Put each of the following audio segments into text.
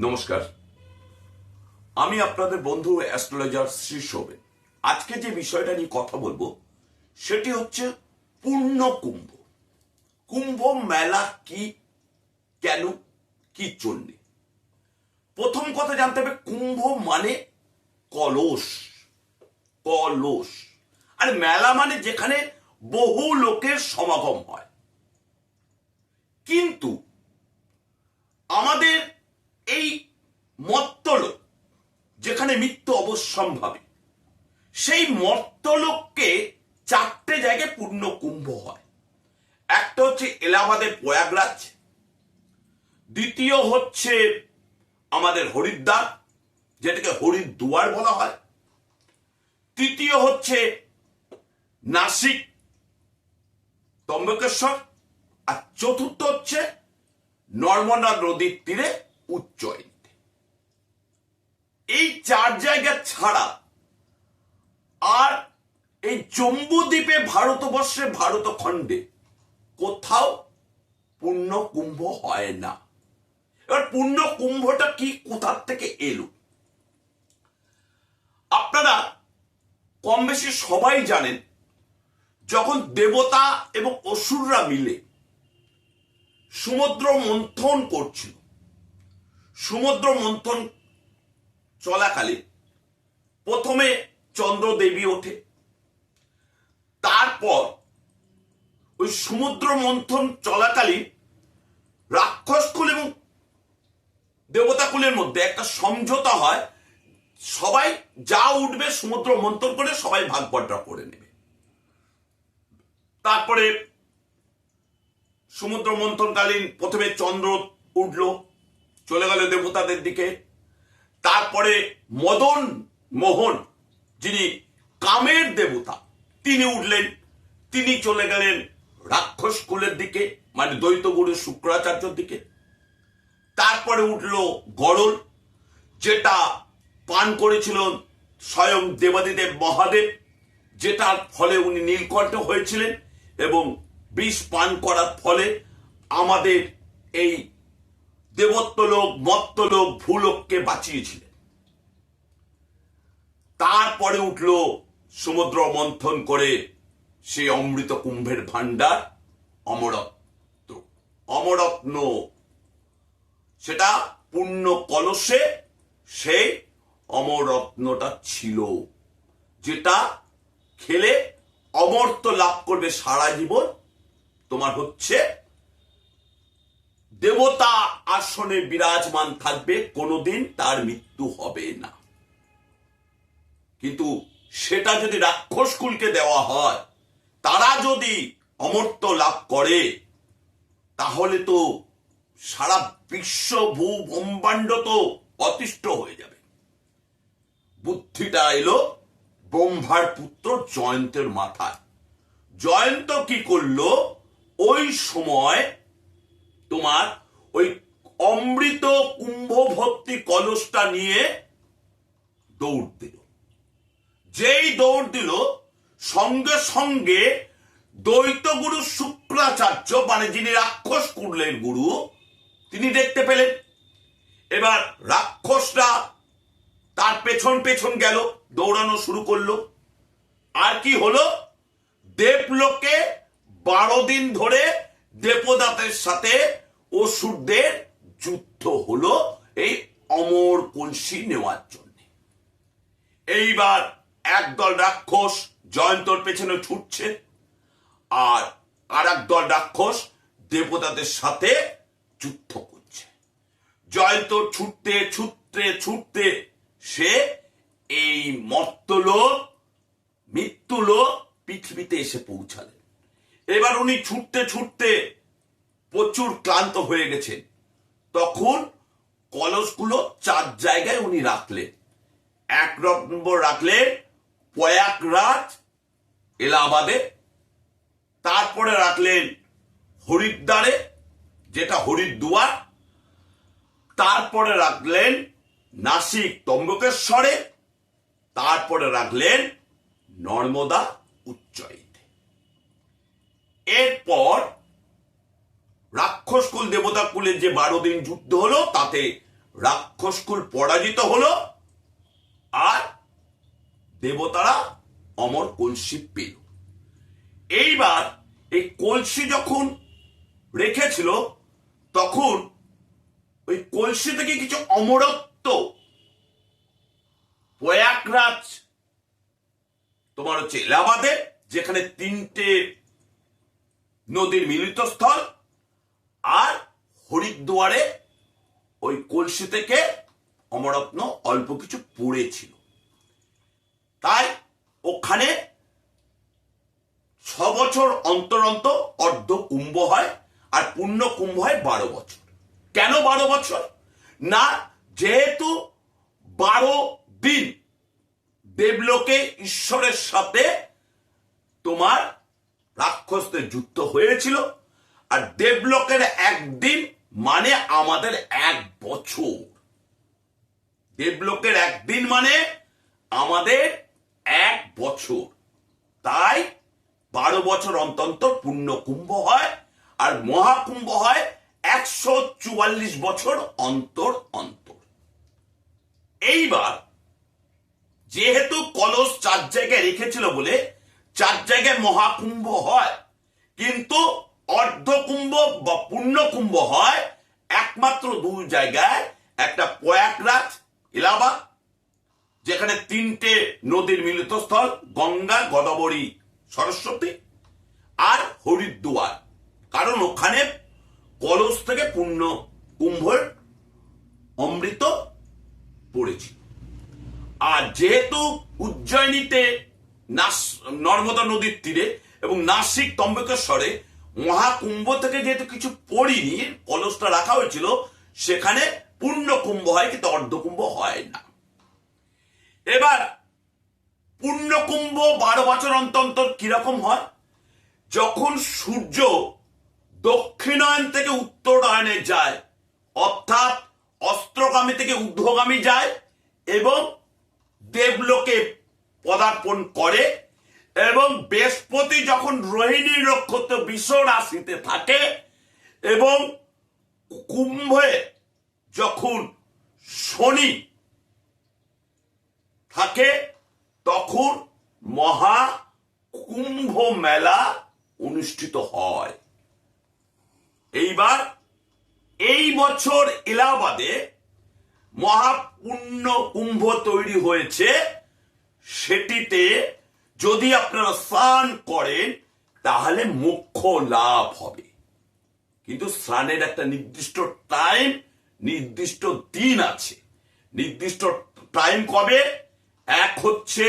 নমস্কার। আমি আপনাদের বন্ধু অ্যাস্ট্রোলজার শ্রী শোভেন আজকে যে বিষয়টা নিয়ে কথা বলব, সেটি হচ্ছে পূর্ণ কুম্ভ। কুম্ভ মেলা কি, কেন, কি জন্যে? প্রথম কথা জানতে হবে, কুম্ভ মানে কলস। কলস। আর মেলা মানে যেখানে বহু লোকের সমাগম হয়। কিন্তু আমাদের এই মত্তলোক যেখানে মৃত্যু অবশ্যম্ভাবী সেই মর্তলোককে চারটে জায়গায় পূর্ণ কুম্ভ হয়। একটা হচ্ছে এলাহাবাদের প্রয়াগরাজ, দ্বিতীয় হচ্ছে আমাদের হরিদ্বার, যেটাকে হরিদ্বার বলা হয়। তৃতীয় হচ্ছে নাসিক তম্বকেশ্বর আর চতুর্থ হচ্ছে নর্মদা নদীর তীরে উজ্জয়িনী এই চার জায়গা ছাড়া আর এই জম্বুদ্বীপে ভারতবর্ষে ভারতখণ্ডে কোথাও পূর্ণ কুম্ভ হয় না। এবার পূর্ণ কুম্ভটা কি, কোথার থেকে এলো? আপনারা কম বেশি সবাই জানেন, যখন দেবতা এবং অসুররা মিলে সমুদ্র মন্থন করছিল সমুদ্র মন্থন চলাকালে প্রথমে চন্দ্রদেবী ওঠে। তারপর ওই সমুদ্র মন্থন চলাকালীন রাক্ষসকুল এবং দেবতাকুলের মধ্যে একটা সমঝোতা হয়। সবাই যা উঠবে সমুদ্র মন্থন করে সবাই ভাগ বটরা করে নেবে। তারপরে সমুদ্র মন্থনকালীন প্রথমে চন্দ্র উঠল। চলে গেল দেবতাদের দিকে। তারপরে মদন মোহন, যিনি কামের দেবতা, তিনি উঠলেন। তিনি চলে গেলেন রাক্ষস কুলের দিকে মানে দ্বৈত গুরু শুক্রাচার্যর দিকে। তারপরে উঠল গরল, যেটা পান করেছিল স্বয়ং দেবাদিদেব মহাদেব, যেটার ফলে উনি নীলকণ্ঠ হয়েছিলেন এবং বিষ পান করার ফলে আমাদের এই দেবত্বলোক মত্তলোক ভূলোককে বাঁচিয়েছিলেন। তারপরে উঠল সমুদ্র মন্থন করে সেই অমৃত কুম্ভের ভাণ্ডার অমরত্ন অমরত্ন, সেটা পূর্ণ কলসে সেই অমরত্নটা ছিল, যেটা খেলে অমর্ত্য লাভ করবে সারা জীবন। তোমার হচ্ছে দেবতা আসনে বিরাজমান থাকবে, কোনোদিন তার মৃত্যু হবে না। কিন্তু সেটা যদি রাক্ষসকুলকে দেওয়া হয়, তারা যদি অমর্ত্য লাভ করে, তাহলে তো সারা বিশ্ব ভূ ব্রহ্মাণ্ড তো অতিষ্ঠ হয়ে যাবে। বুদ্ধিটা এলো ব্রহ্মার পুত্র জয়ন্তের মাথায়। জয়ন্ত কি করল? ওই সময় তোমার ওই অমৃত কুম্ভ ভক্তি কলসটা নিয়ে দৌড় দিল। যেই দৌড় দিল, সঙ্গে সঙ্গে দ্বৈত গুরু শুক্রাচার্য মানে যিনি রাক্ষস কুলের গুরু, তিনি দেখতে পেলেন। এবার রাক্ষসরা তার পেছন পেছন গেল, দৌড়ানো শুরু করল। আর কি হলো? দেবলোকে বারো দিন ধরে দেবদাতের সাথে অসুরদের যুদ্ধ হলো এই অমর কলসি নেওয়ার জন্য। এইবার একদল রাক্ষস জয়ন্তর পেছনে ছুটছে আর আর দল রাক্ষস দেবতাদের সাথে যুদ্ধ করছে। জয়ন্ত ছুটতে ছুটতে ছুটতে সে এই মর্তলোক, মৃত্যুলোক পৃথিবীতে এসে পৌঁছালেন এবার উনি ছুটতে ছুটতে প্রচুর ক্লান্ত হয়ে গেছেন তখন কলসগুলো চার জায়গায় উনি রাখলেন। এক নম্বর রাখলেন প্রয়াগরাজ, এলাহাবাদে। তারপরে রাখলেন হরিদ্বারে, যেটা হরিদ্বার। তারপরে রাখলেন নাসিক তম্বকেশ্বরে তারপরে রাখলেন নর্মদা উচ্চয়িতে এরপর রাক্ষস কুল দেবতা কুলের যে বারো দিন যুদ্ধ হলো, তাতে রাক্ষসকুল পরাজিত হলো, আর দেবতারা অমর কলসি পেল। এইবার এই কলসি যখন রেখেছিল, তখন ওই কলসি থেকে কিছু অমরত্ব, প্রয়াগরাজ, তোমার হচ্ছে এলাহাবাদে, যেখানে তিনটে নদীর মিলিত স্থল আর হরিদ্বারে ওই কলসি থেকে অমরত্ন অল্প কিছু পড়েছিল তাই ওখানে ছ বছর অন্তর অন্তর অর্ধ কুম্ভ হয় আর পূর্ণ কুম্ভ হয় বারো বছর। কেন বারো বছর? না, যেহেতু বারো দিন দেবলোকে ঈশ্বরের সাথে তোমার রাক্ষসদের যুদ্ধ হয়েছিল, আর দেবলোকের একদিন মানে আমাদের এক বছর। দেবলোকের একদিন মানে আমাদের এক বছর। তাই বারো বছর অন্তন্তর পূর্ণ কুম্ভ হয়, আর মহাকুম্ভ হয় একশো চুয়াল্লিশ বছর অন্তর অন্তর। এইবার যেহেতু কলস চার জায়গায় রেখেছিল বলে চার জায়গায় মহাকুম্ভ হয়। কিন্তু অর্ধকুম্ভ বা পূর্ণকুম্ভ হয় একমাত্র দুই জায়গায়, একটা প্রয়াগরাজ, এলাহাবাদ, যেখানে তিনটে নদীর মিলিত স্থল, গঙ্গা, গদাবরী, সরস্বতী আর হরিদ্বার। কারণ ওখানে কলস থেকে পূর্ণ কুম্ভের অমৃত পড়েছিল আর যেহেতু উজ্জয়িনীতে নাস, নর্মদা নদীর তীরে এবং নাসিক তম্বকেশ্বরে মহাকুম্ভ থেকে যেহেতু কিছু পড়িনি, কলসটা রাখা হয়েছিল, সেখানে পূর্ণ কুম্ভ হয়, কিন্তু অর্ধকুম্ভ হয় না। এবার, পূর্ণকুম্ভ বারো বছর অন্তর কীরকম হয়? যখন সূর্য দক্ষিণায়ন থেকে উত্তরায়ণে যায়, অর্থাৎ অস্ত্রগামী থেকে ঊর্ধ্বগামী যায়, এবং দেবলোকে পদার্পণ করে এবং বৃহস্পতি যখন রোহিণী নক্ষত্র বিশ্ব রাশিতে থাকে এবং কুম্ভে যখন শনি থাকে, তখন মহা কুম্ভ মেলা অনুষ্ঠিত হয়। এইবার এই বছর এলাহাবাদে মহাপুণ্য কুম্ভ তৈরি হয়েছে। সেটিতে যদি আপনারা স্নান করেন, তাহলে মোক্ষ লাভ হবে। কিন্তু স্নানের একটা নির্দিষ্ট টাইম, নির্দিষ্ট দিন আছে। নির্দিষ্ট টাইম কবে? এক হচ্ছে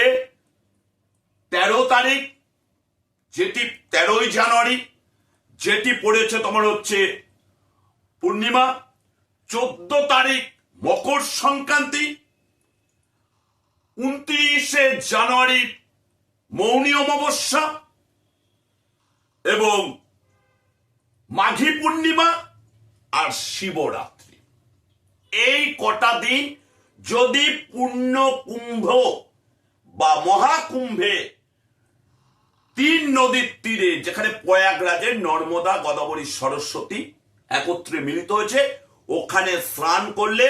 তেরো তারিখ, যেটি তেরোই জানুয়ারি, যেটি পড়েছে তোমার হচ্ছে পূর্ণিমা, চোদ্দ তারিখ মকর সংক্রান্তি উনত্রিশে জানুয়ারি মৌনী অমাবস্যা এবং মাঘী পূর্ণিমা আর শিবরাত্রি। এই কটা দিন যদি পূর্ণ কুম্ভ বা মহাকুম্ভে তিন নদীর তীরে, যেখানে প্রয়াগরাজের নর্মদা, গদাবরী, সরস্বতী একত্রে মিলিত হয়েছে, ওখানে স্নান করলে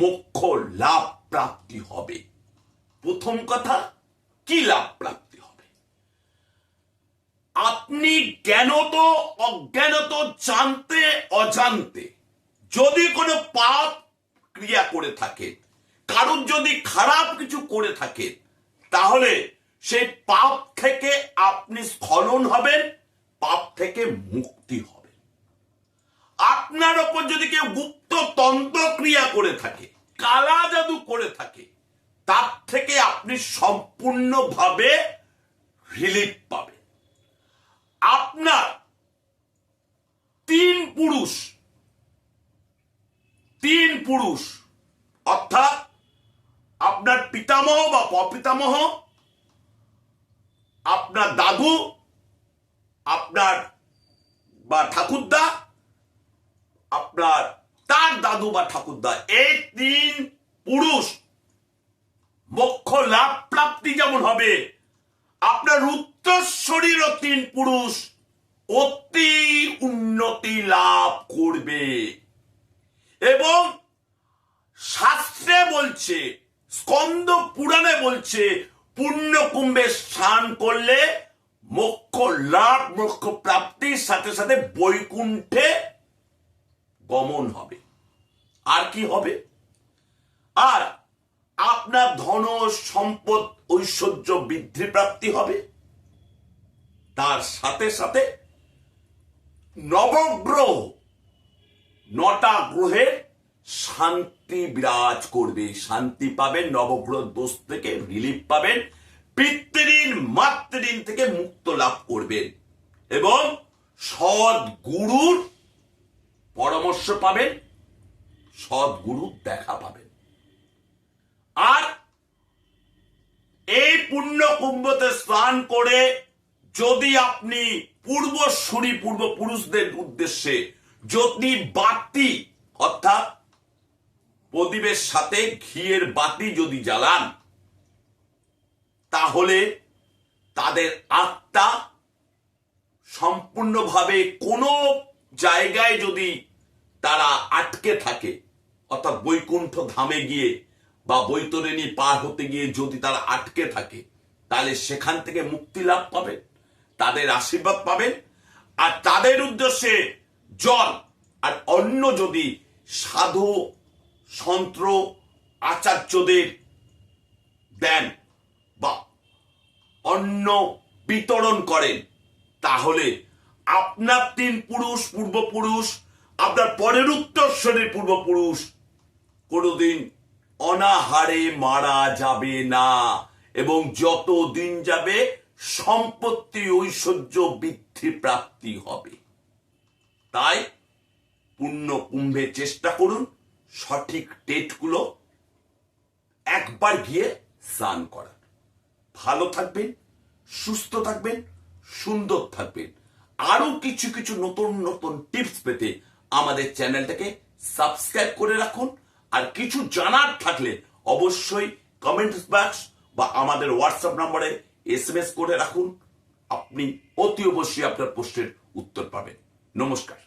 মোক্ষ লাভ প্রাপ্তি হবে। প্রথম কথা, কি লাভ প্রাপ্তি হবে? আপনি জ্ঞানত, অজ্ঞানত, জানতে, অজান্তে যদি কোনো পাপ ক্রিয়া করে থাকেন কারুর যদি খারাপ কিছু করে থাকেন তাহলে সেই পাপ থেকে আপনি স্খলন হবেন, পাপ থেকে মুক্তি হবে আপনার ওপর যদি কেউ গুপ্ত তন্ত্র ক্রিয়া করে থাকে, কালা জাদু করে থাকে তার থেকে আপনি সম্পূর্ণভাবে রিলিফ পাবেন। আপনার তিন পুরুষ তিন পুরুষ, অর্থাৎ আপনার পিতামহ বা প্রপিতামহ আপনার দাদু, আপনার বা ঠাকুরদা, আপনার তার দাদু বা ঠাকুরদা, এই তিন পুরুষ মোক্ষ লাভ প্রাপ্তি যেমন হবে, আপনার উত্তরশরীরও তিন পুরুষ অতি উন্নতি লাভ করবে। এবং শাস্ত্রে বলছে, স্কন্দ পুরাণে বলছে পুণ্য কুম্ভে স্নান করলে মোক্ষ লাভ, মোক্ষ প্রাপ্তির সাথে সাথে বৈকুণ্ঠে গমন হবে। আর কি হবে? আর আপনার ধন সম্পদ ঐশ্বর্য বৃদ্ধি প্রাপ্তি হবে। তার সাথে সাথে নবগ্রহ, নটা গ্রহের শান্তি বিরাজ করবে। শান্তি পাবেন, নবগ্রহ দোষ থেকে রিলিফ পাবেন পিতৃঋণ মাতৃঋণ থেকে মুক্ত লাভ করবেন এবং সৎ গুরুর পরামর্শ পাবেন সৎ গুরুর দেখা পাবেন। আর এই পুণ্য কুম্ভতে স্নান করে যদি আপনি পূর্বসূরি, পূর্বপুরুষদের উদ্দেশ্যে যদি বাতি, অর্থাৎ প্রদীপের সাথে ঘিয়ের বাতি যদি জ্বালান, তাহলে তাদের আত্মা সম্পূর্ণভাবে কোনো জায়গায় যদি তারা আটকে থাকে, অর্থাৎ বৈকুণ্ঠ ধামে গিয়ে বা বৈতরণী পার হতে গিয়ে যদি তারা আটকে থাকে, তাহলে সেখান থেকে মুক্তি লাভ পাবেন, তাদের আশীর্বাদ পাবেন, আর তাদের উদ্দেশ্যে জল আর অন্য যদি সাধু, সন্ত্র, আচার্যদের দেন বা অন্য বিতরণ করেন, তাহলে আপনার তিন পুরুষ পূর্বপুরুষ, আপনার পরের উত্তর উত্তরস্বরের পূর্বপুরুষ কোনোদিন অনাহারে মারা যাবে না। এবং যত দিন যাবে, সম্পত্তি ঐশ্বর্য বৃদ্ধি প্রাপ্তি হবে। তাই পূর্ণ কুম্ভে চেষ্টা করুন সঠিক ডেটগুলো একবার গিয়ে স্নান করার। ভালো থাকবেন, সুস্থ থাকবেন, সুন্দর থাকবেন। আরও কিছু কিছু নতুন নতুন টিপস পেতে আমাদের চ্যানেলটাকে সাবস্ক্রাইব করে রাখুন। আর কিছু জানার থাকলে অবশ্যই কমেন্ট বক্স বা আমাদের হোয়াটসঅ্যাপ নম্বরে এস করে রাখুন। আপনি অতি অবশ্যই আপনার প্রশ্নের উত্তর পাবেন। নমস্কার।